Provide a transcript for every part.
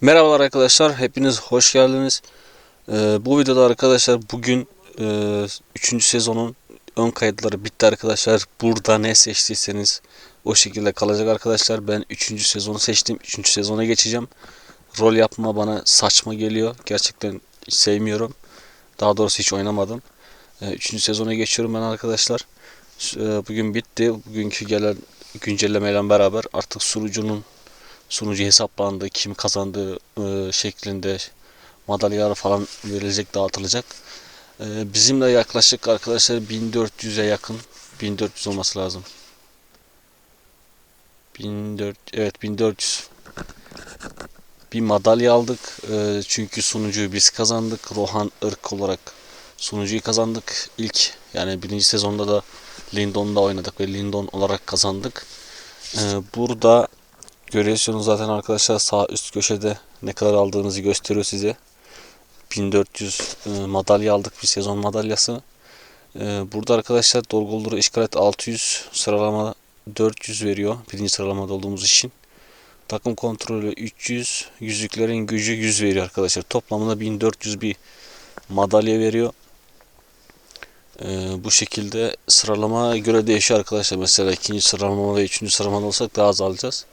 Merhabalar arkadaşlar, hepiniz hoş geldiniz. Ee, bu videoda arkadaşlar bugün 3. sezonun ön kayıtları bitti arkadaşlar. Burada ne seçtiyseniz o şekilde kalacak arkadaşlar. Ben 3. sezonu seçtim. 3. sezona geçeceğim. Rol yapma bana saçma geliyor. Gerçekten sevmiyorum. Daha doğrusu hiç oynamadım. 3. sezona geçiyorum ben arkadaşlar. Ee, bugün bitti. Bugünkü gelen güncellemeyle beraber artık sunucunun sunucu hesaplandı, kim kazandığı e, şeklinde madalyalar falan verilecek, dağıtılacak. E, bizim de yaklaşık arkadaşlar 1400'e yakın, 1400 olması lazım. 1400, evet 1400 bir madalya aldık. E, çünkü sunucuyu biz kazandık. Rohan ırk olarak sunucuyu kazandık. İlk yani birinci sezonda da Lindon'da oynadık ve Lindon olarak kazandık. E, burada Görüyorsunuz zaten arkadaşlar sağ üst köşede ne kadar aldığınızı gösteriyor size. 1400 e, madalya aldık bir sezon madalyası. E, burada arkadaşlar Dolguldur işgaret 600 sıralama 400 veriyor. Birinci sıralamada olduğumuz için. Takım kontrolü 300, yüzüklerin gücü 100 veriyor arkadaşlar. Toplamda 1400 bir madalya veriyor. Ee, bu şekilde sıralama göre değişiyor arkadaşlar. Mesela ikinci sıralama ve üçüncü sıralamada olsak daha az alacağız.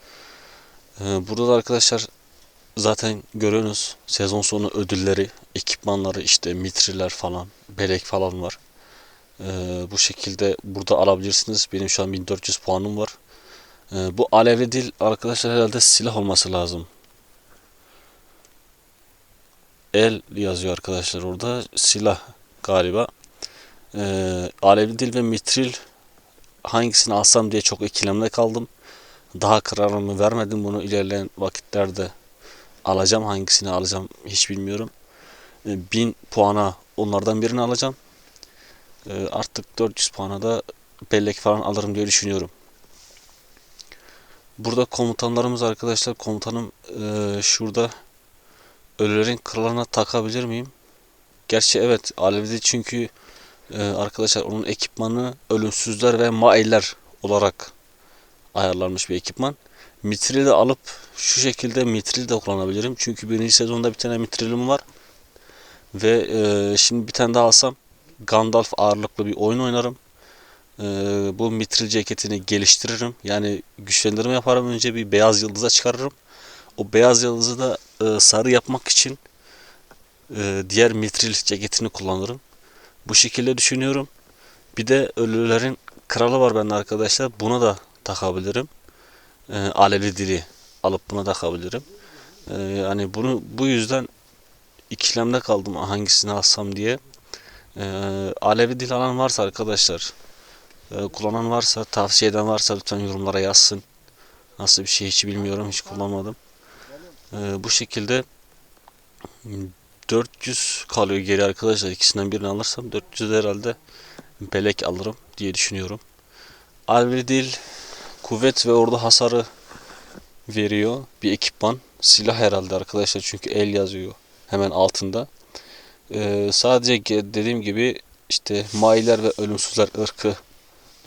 Ee, burada da arkadaşlar zaten görüyorsunuz sezon sonu ödülleri, ekipmanları işte mitriler falan, belek falan var. Ee, bu şekilde burada alabilirsiniz. Benim şu an 1400 puanım var. Ee, bu alevli dil arkadaşlar herhalde silah olması lazım. El yazıyor arkadaşlar orada. Silah galiba. Ee, alevli dil ve mitril hangisini alsam diye çok ikilemde kaldım. Daha kararımı vermedim. Bunu ilerleyen vakitlerde alacağım. Hangisini alacağım hiç bilmiyorum. 1000 e, puana onlardan birini alacağım. E, artık 400 puana da bellek falan alırım diye düşünüyorum. Burada komutanlarımız arkadaşlar. Komutanım e, şurada ölülerin kralına takabilir miyim? Gerçi evet Alevi'de çünkü arkadaşlar onun ekipmanı ölümsüzler ve mailler olarak ayarlanmış bir ekipman. Mitrili alıp şu şekilde mitrili de kullanabilirim. Çünkü birinci sezonda bir tane mitrilim var. Ve e, şimdi bir tane daha alsam Gandalf ağırlıklı bir oyun oynarım. E, bu mitril ceketini geliştiririm. Yani güçlendirme yaparım. Önce bir beyaz yıldıza çıkarırım. O beyaz yıldızı da e, sarı yapmak için e, diğer mitril ceketini kullanırım. Bu şekilde düşünüyorum. Bir de ölülerin kralı var bende arkadaşlar. Buna da takabilirim. E, aleli dili alıp buna takabilirim. E, yani bunu bu yüzden ikilemde kaldım hangisini alsam diye. E, alevi dil alan varsa arkadaşlar e, kullanan varsa tavsiye eden varsa lütfen yorumlara yazsın. Nasıl bir şey hiç bilmiyorum hiç kullanmadım. E, bu şekilde 400 kalıyor geri arkadaşlar. ikisinden birini alırsam 400 herhalde belek alırım diye düşünüyorum. Alveli dil kuvvet ve orada hasarı veriyor bir ekipman. Silah herhalde arkadaşlar çünkü el yazıyor hemen altında. Ee, sadece dediğim gibi işte mailer ve ölümsüzler ırkı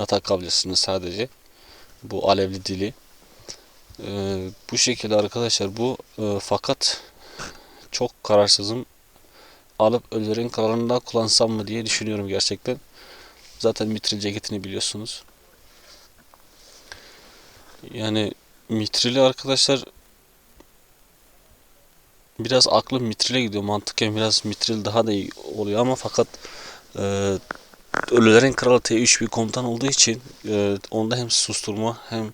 takabilirsiniz sadece. Bu alevli dili. Ee, bu şekilde arkadaşlar bu e, fakat çok kararsızım. Alıp ölülerin kararında kullansam mı diye düşünüyorum gerçekten. Zaten mitril ceketini biliyorsunuz. Yani mitrili arkadaşlar biraz aklım mitrile gidiyor. Mantıken biraz mitril daha da iyi oluyor ama fakat e, Ölülerin Kralı T3 bir komutan olduğu için e, onda hem susturma hem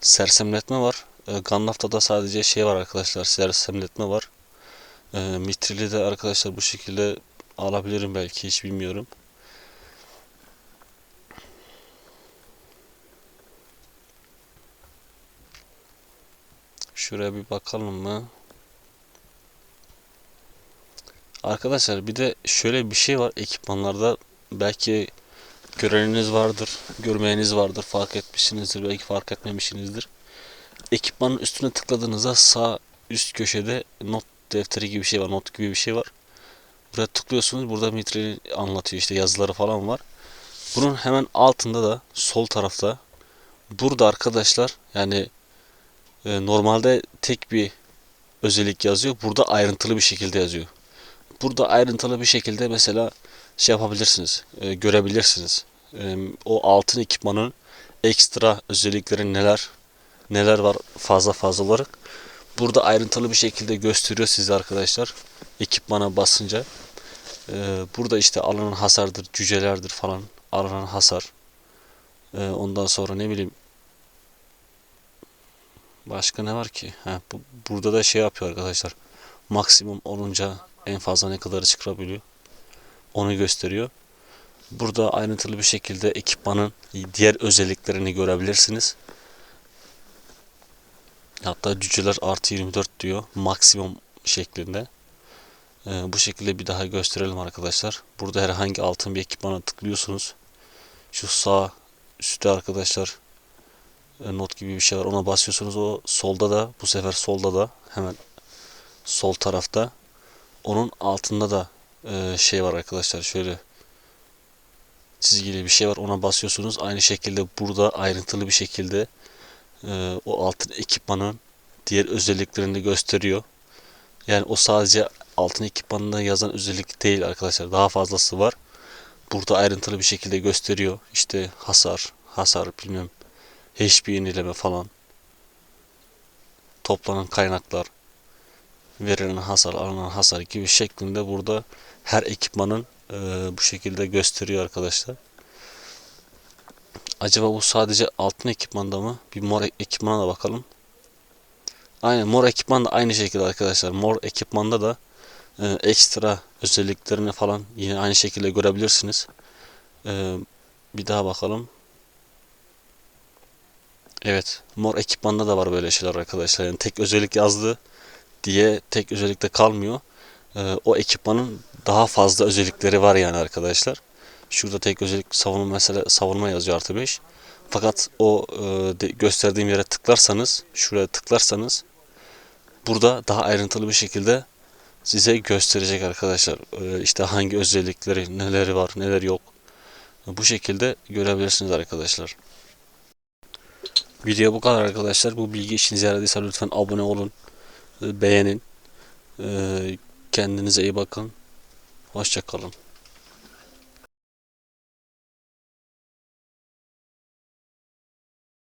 sersemletme var. E, Gandalf'ta da sadece şey var arkadaşlar sersemletme var. E, mitrili de arkadaşlar bu şekilde alabilirim belki hiç bilmiyorum. Şuraya bir bakalım mı? Arkadaşlar bir de şöyle bir şey var ekipmanlarda belki göreniniz vardır, görmeyeniz vardır, fark etmişsinizdir, belki fark etmemişsinizdir. Ekipmanın üstüne tıkladığınızda sağ üst köşede not defteri gibi bir şey var, not gibi bir şey var. Buraya tıklıyorsunuz, burada mitri anlatıyor işte yazıları falan var. Bunun hemen altında da sol tarafta burada arkadaşlar yani e, normalde tek bir özellik yazıyor. Burada ayrıntılı bir şekilde yazıyor. Burada ayrıntılı bir şekilde mesela şey yapabilirsiniz, e, görebilirsiniz. E, o altın ekipmanın ekstra özellikleri neler, neler var fazla fazla olarak. Burada ayrıntılı bir şekilde gösteriyor size arkadaşlar. Ekipmana basınca. E, burada işte alınan hasardır, cücelerdir falan. Alınan hasar. E, ondan sonra ne bileyim Başka ne var ki? Ha, bu, burada da şey yapıyor arkadaşlar. Maksimum olunca en fazla ne kadar çıkarabiliyor. Onu gösteriyor. Burada ayrıntılı bir şekilde ekipmanın diğer özelliklerini görebilirsiniz. Hatta cüceler artı 24 diyor. Maksimum şeklinde. Ee, bu şekilde bir daha gösterelim arkadaşlar. Burada herhangi altın bir ekipmana tıklıyorsunuz. Şu sağ üstte arkadaşlar not gibi bir şey var. Ona basıyorsunuz. O solda da bu sefer solda da hemen sol tarafta onun altında da e, şey var arkadaşlar. Şöyle çizgili bir şey var. Ona basıyorsunuz. Aynı şekilde burada ayrıntılı bir şekilde e, o altın ekipmanın diğer özelliklerini gösteriyor. Yani o sadece altın ekipmanında yazan özellik değil arkadaşlar. Daha fazlası var. Burada ayrıntılı bir şekilde gösteriyor. İşte hasar, hasar bilmem HP yenileme falan. Toplanan kaynaklar, verilen hasar, alınan hasar gibi şeklinde burada her ekipmanın e, bu şekilde gösteriyor arkadaşlar. Acaba bu sadece altın ekipmanda mı? Bir mor ekipmana da bakalım. Aynen mor ekipman da aynı şekilde arkadaşlar. Mor ekipmanda da e, ekstra özelliklerini falan yine aynı şekilde görebilirsiniz. E, bir daha bakalım. Evet, mor ekipmanda da var böyle şeyler arkadaşlar. Yani tek özellik yazdı diye tek özellikte kalmıyor. Ee, o ekipmanın daha fazla özellikleri var yani arkadaşlar. Şurada tek özellik savunma mesela savunma yazıyor artı 5. Fakat o e, gösterdiğim yere tıklarsanız, şuraya tıklarsanız burada daha ayrıntılı bir şekilde size gösterecek arkadaşlar. Ee, işte hangi özellikleri, neleri var, neler yok. Bu şekilde görebilirsiniz arkadaşlar. Video bu kadar arkadaşlar. Bu bilgi işinize yaradıysa lütfen abone olun. Beğenin. Kendinize iyi bakın. Hoşçakalın.